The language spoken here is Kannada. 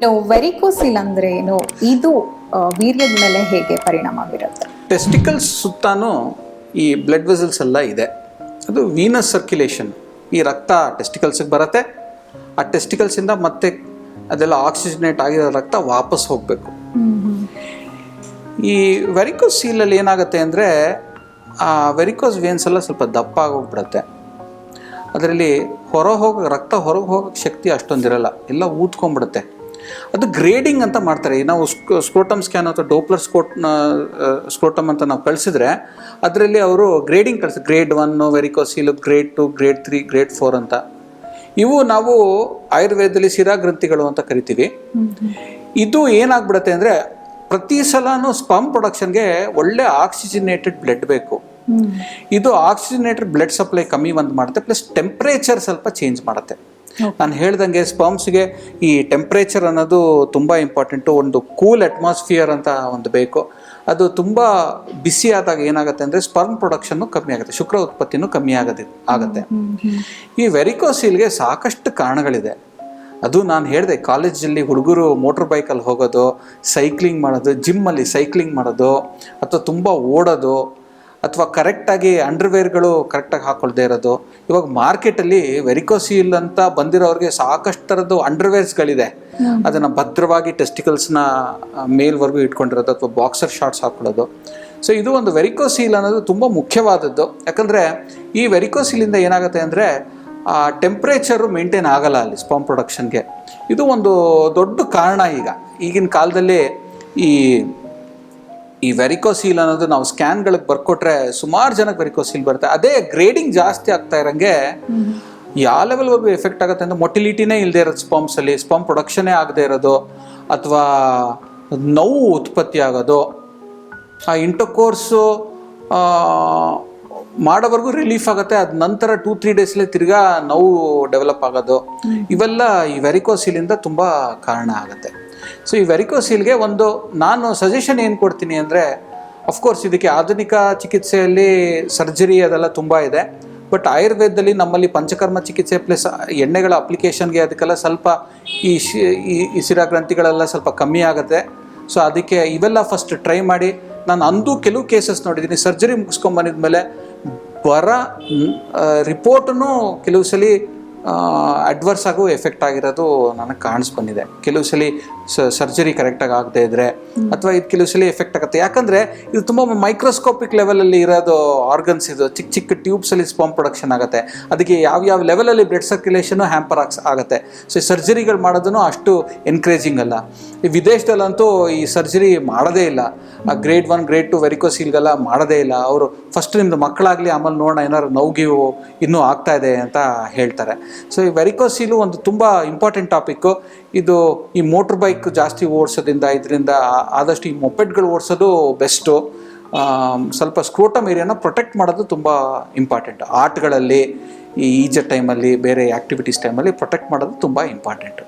ಇನ್ನು ವೆರಿಕೋಸಿಲ್ ಅಂದ್ರೆ ಏನು? ಇದು ವೀರ್ಯದ ಮೇಲೆ ಹೇಗೆ ಪರಿಣಾಮ ಬೀರುತ್ತೆ? ಟೆಸ್ಟಿಕಲ್ಸ್ ಸುತ್ತಾನು ಈ ಬ್ಲಡ್ ವೆಸಲ್ಸ್ ಎಲ್ಲ ಇದೆ. ಅದು ವೀನಸ್ ಸರ್ಕ್ಯುಲೇಷನ್ ಈ ರಕ್ತ ಟೆಸ್ಟಿಕಲ್ಸಿಗೆ ಬರುತ್ತೆ. ಆ ಟೆಸ್ಟಿಕಲ್ಸಿಂದ ಮತ್ತೆ ಅದೆಲ್ಲ ಆಕ್ಸಿಜನೇಟ್ ಆಗಿರೋ ರಕ್ತ ವಾಪಸ್ ಹೋಗಬೇಕು. ಈ ವೆರಿಕೋಸ್ ಸೀಲಲ್ಲಿ ಏನಾಗುತ್ತೆ ಅಂದರೆ, ಆ ವೆರಿಕೋಸ್ ವೇನ್ಸ್ ಎಲ್ಲ ಸ್ವಲ್ಪ ದಪ್ಪ ಆಗೋಗ್ಬಿಡುತ್ತೆ. ಅದರಲ್ಲಿ ಹೊರ ಹೋಗ ರಕ್ತ ಹೊರಗೆ ಹೋಗಕ್ಕೆ ಶಕ್ತಿ ಅಷ್ಟೊಂದಿರಲ್ಲ. ಎಲ್ಲ ಊದ್ಕೊಂಡ್ಬಿಡುತ್ತೆ. ಅದು ಗ್ರೇಡಿಂಗ್ ಅಂತ ಮಾಡ್ತಾರೆ. ನಾವು ಸ್ಕ್ರೋಟಮ್ ಸ್ಕ್ಯಾನ್ ಅಥವಾ ಡೋಪ್ಲರ್ ಸ್ಕೋಟ್ ಸ್ಕ್ರೋಟಮ್ ಅಂತ ನಾವು ಕಳಿಸಿದ್ರೆ ಅದರಲ್ಲಿ ಅವರು ಗ್ರೇಡಿಂಗ್ ಕಳಿಸ್ತಾರೆ grade one varicocele grade two grade three grade four ಅಂತ. ಇವು ನಾವು ಆಯುರ್ವೇದದಲ್ಲಿ ಶಿರಾಗ್ರಂಥಿಗಳು ಅಂತ ಕರಿತೀವಿ. ಇದು ಏನಾಗ್ಬಿಡುತ್ತೆ ಅಂದರೆ ಪ್ರತಿ ಸಲನೂ ಸ್ಪಮ್ ಪ್ರೊಡಕ್ಷನ್ಗೆ ಒಳ್ಳೆ ಆಕ್ಸಿಜಿನೇಟೆಡ್ ಬ್ಲಡ್ ಬೇಕು. ಇದು ಆಕ್ಸಿಜಿನೇಟೆಡ್ ಬ್ಲಡ್ ಸಪ್ಲೈ ಕಮ್ಮಿ ಒಂದು ಮಾಡುತ್ತೆ ಪ್ಲಸ್ ಟೆಂಪ್ರೇಚರ್ ಸ್ವಲ್ಪ ಚೇಂಜ್ ಮಾಡುತ್ತೆ. ನಾನು ಹೇಳ್ದಂಗೆ ಸ್ಪಮ್ಸ್ಗೆ ಈ ಟೆಂಪ್ರೇಚರ್ ಅನ್ನೋದು ತುಂಬ ಇಂಪಾರ್ಟೆಂಟು ಒಂದು ಕೂಲ್ ಅಟ್ಮಾಸ್ಫಿಯರ್ ಅಂತ ಒಂದು ಬೇಕು. ಅದು ತುಂಬ ಬಿಸಿ ಆದಾಗ ಏನಾಗುತ್ತೆ ಅಂದರೆ ಸ್ಪರ್ಮ್ ಪ್ರೊಡಕ್ಷನ್ನು ಕಮ್ಮಿ ಆಗುತ್ತೆ ಶುಕ್ರ ಉತ್ಪತ್ತಿನೂ ಕಮ್ಮಿ ಆಗದೆ ಆಗುತ್ತೆ. ಈ ವೆರಿಕೋಸೀಲ್ಗೆ ಸಾಕಷ್ಟು ಕಾರಣಗಳಿದೆ. ಅದು ನಾನು ಹೇಳಿದೆ ಕಾಲೇಜಲ್ಲಿ ಹುಡುಗರು ಮೋಟ್ರ್ ಬೈಕಲ್ಲಿ ಹೋಗೋದು ಸೈಕ್ಲಿಂಗ್ ಮಾಡೋದು ಜಿಮ್ಮಲ್ಲಿ ಸೈಕ್ಲಿಂಗ್ ಮಾಡೋದು ಅಥವಾ ತುಂಬ ಓಡೋದು ಅಥವಾ ಕರೆಕ್ಟಾಗಿ ಅಂಡರ್ವೇರ್ಗಳು ಕರೆಕ್ಟಾಗಿ ಹಾಕೊಳ್ಳದೇ ಇರೋದು. ಇವಾಗ ಮಾರ್ಕೆಟಲ್ಲಿ ವೆರಿಕೋಸೀಲ್ ಅಂತ ಬಂದಿರೋರಿಗೆ ಸಾಕಷ್ಟು ಥರದ್ದು ಅಂಡರ್ವೇರ್ಸ್ಗಳಿದೆ ಅದನ್ನು ಭದ್ರವಾಗಿ ಟೆಸ್ಟಿಕಲ್ಸ್ನ ಮೇಲ್ವರೆಗೂ ಇಟ್ಕೊಂಡಿರೋದು ಅಥವಾ ಬಾಕ್ಸರ್ ಶಾರ್ಟ್ಸ್ ಹಾಕ್ಕೊಳ್ಳೋದು ಸೊ ಇದು ಒಂದು ವೆರಿಕೋಸೀಲ್ ಅನ್ನೋದು ತುಂಬ ಮುಖ್ಯವಾದದ್ದು. ಯಾಕಂದರೆ ಈ ವೆರಿಕೋಸೀಲಿಂದ ಏನಾಗುತ್ತೆ ಅಂದರೆ ಆ ಟೆಂಪ್ರೇಚರು ಮೇಂಟೈನ್ ಆಗಲ್ಲ ಅಲ್ಲಿ ಸ್ಪಾಮ್ ಪ್ರೊಡಕ್ಷನ್ಗೆ ಇದು ಒಂದು ದೊಡ್ಡ ಕಾರಣ ಈಗ. ಈಗಿನ ಕಾಲದಲ್ಲಿ ಈ ಈ ವೆರಿಕೋಸೀಲ್ ಅನ್ನೋದು ನಾವು ಸ್ಕ್ಯಾನ್ಗಳಿಗೆ ಬರ್ಕೊಟ್ರೆ ಸುಮಾರು ಜನಕ್ಕೆ ವೆರಿಕೋಸೀಲ್ ಬರುತ್ತೆ. ಅದೇ ಗ್ರೇಡಿಂಗ್ ಜಾಸ್ತಿ ಆಗ್ತಾ ಇರಂಗೆ ಯಾವ ಲೆವೆಲ್ವರೆಗೂ ಎಫೆಕ್ಟ್ ಆಗುತ್ತೆ ಅಂದ್ರೆ ಮೊಟಿಲಿಟಿನೇ ಇಲ್ಲದೆ ಇರೋದು ಸ್ಪಂಪ್ಸಲ್ಲಿ ಸ್ಪಂಪ್ ಪ್ರೊಡಕ್ಷನೇ ಆಗದೆ ಇರೋದು ಅಥವಾ ನೋವು ಉತ್ಪತ್ತಿ ಆಗೋದು. ಆ ಇಂಟರ್ಕೋರ್ಸು ಮಾಡೋವರೆಗೂ ರಿಲೀಫ್ ಆಗುತ್ತೆ ಅದ ನಂತರ ಟೂ ತ್ರೀ ಡೇಸ್ಲೇ ತಿರ್ಗಾ ನೋವು ಡೆವಲಪ್ ಆಗೋದು. ಇವೆಲ್ಲ ಈ ವೆರಿಕೋಸಿಲಿಂದ ತುಂಬ ಕಾರಣ ಆಗುತ್ತೆ. ಸೊ ಈ ವೆರಿಕೋಸೀಲ್ಗೆ ಒಂದು ನಾನು ಸಜೆಷನ್ ಏನು ಕೊಡ್ತೀನಿ ಅಂದರೆ ಅಫ್ಕೋರ್ಸ್ ಇದಕ್ಕೆ ಆಧುನಿಕ ಚಿಕಿತ್ಸೆಯಲ್ಲಿ ಸರ್ಜರಿ ಅದೆಲ್ಲ ತುಂಬ ಇದೆ. ಬಟ್ ಆಯುರ್ವೇದದಲ್ಲಿ ನಮ್ಮಲ್ಲಿ ಪಂಚಕರ್ಮ ಚಿಕಿತ್ಸೆ ಪ್ಲಸ್ ಎಣ್ಣೆಗಳ ಅಪ್ಲಿಕೇಶನ್ಗೆ ಅದಕ್ಕೆಲ್ಲ ಸ್ವಲ್ಪ ಈ ಶಿ, ಈ- ಶಿರಾಗ್ರಂಥಿಗಳೆಲ್ಲ ಸ್ವಲ್ಪ ಕಮ್ಮಿ ಆಗುತ್ತೆ. ಸೊ ಅದಕ್ಕೆ ಇವೆಲ್ಲ ಫಸ್ಟ್ ಟ್ರೈ ಮಾಡಿ. ನಾನು ಅಂದು ಕೆಲವು ಕೇಸಸ್ ನೋಡಿದ್ದೀನಿ. ಸರ್ಜರಿ ಮುಗಿಸ್ಕೊಂಬಂದಿದ್ಮೇಲೆ ಬರ ರಿಪೋರ್ಟನ್ನು ಕೆಲವು ಸಲ ಅಡ್ವರ್ಸ್ ಆಗೋ ಎಫೆಕ್ಟ್ ಆಗಿರೋದು ನನಗೆ ಕಾಣಿಸ್ ಬಂದಿದೆ ಕೆಲವು ಸಲ ಸರ್ಜರಿ ಕರೆಕ್ಟಾಗಿ ಆಗದೆ ಇದ್ರೆ ಅಥವಾ ಇದು ಕೆಲವು ಸಲ ಎಫೆಕ್ಟ್ ಆಗುತ್ತೆ. ಯಾಕಂದರೆ ಇದು ತುಂಬ ಮೈಕ್ರೋಸ್ಕೋಪಿಕ್ ಲೆವೆಲಲ್ಲಿ ಇರೋದು ಆರ್ಗನ್ಸ್ ಇದು. ಚಿಕ್ಕ ಚಿಕ್ಕ ಟ್ಯೂಬ್ಸಲ್ಲಿ ಸ್ಪಾಮ್ ಪ್ರೊಡಕ್ಷನ್ ಆಗುತ್ತೆ. ಅದಕ್ಕೆ ಯಾವ ಯಾವ ಲೆವೆಲಲ್ಲಿ ಬ್ಲಡ್ ಸರ್ಕ್ಯುಲೇಷನು ಹ್ಯಾಂಪರ್ ಆಕ್ಸ್ ಆಗುತ್ತೆ. ಸೊ ಸರ್ಜರಿಗಳು ಮಾಡೋದನ್ನು ಅಷ್ಟು ಎನ್ಕರೇಜಿಂಗ್ ಅಲ್ಲ. ಈ ವಿದೇಶದಲ್ಲಂತೂ ಈ ಸರ್ಜರಿ ಮಾಡೋದೇ ಇಲ್ಲ. ಆ ಗ್ರೇಡ್ ಒನ್ ಗ್ರೇಡ್ ಟು ವೆರಿಕೋಸೀಲ್ಗೆಲ್ಲ ಮಾಡೋದೇ ಇಲ್ಲ. ಅವರು ಫಸ್ಟ್ ನಿಮ್ಮದು ಮಕ್ಕಳಾಗಲಿ ಆಮೇಲೆ ನೋಡೋಣ ಏನಾದ್ರು ನೋವು ಇನ್ನೂ ಆಗ್ತಾ ಇದೆ ಅಂತ ಹೇಳ್ತಾರೆ. ಸೊ ಈ ವೆರಿಕೋಸೀಲು ಒಂದು ತುಂಬ ಇಂಪಾರ್ಟೆಂಟ್ ಟಾಪಿಕ್ಕು ಇದು ಈ ಮೋಟ್ರ್ ಬೈಕ್ ಜಾಸ್ತಿ ಓಡಿಸೋದ್ರಿಂದ, ಇದರಿಂದ ಆದಷ್ಟು ಈ ಮೊಪೆಡ್ಗಳು ಓಡಿಸೋದು ಬೆಸ್ಟು ಸ್ವಲ್ಪ ಸ್ಕ್ರೋಟಮ್ ಏರಿಯಾನ ಪ್ರೊಟೆಕ್ಟ್ ಮಾಡೋದು ತುಂಬ ಇಂಪಾರ್ಟೆಂಟ್ ಆರ್ಟ್ಗಳಲ್ಲಿ, ಈ ಈಜ ಟೈಮಲ್ಲಿ ಬೇರೆ ಆ್ಯಕ್ಟಿವಿಟೀಸ್ ಟೈಮಲ್ಲಿ ಪ್ರೊಟೆಕ್ಟ್ ಮಾಡೋದು ತುಂಬ ಇಂಪಾರ್ಟೆಂಟು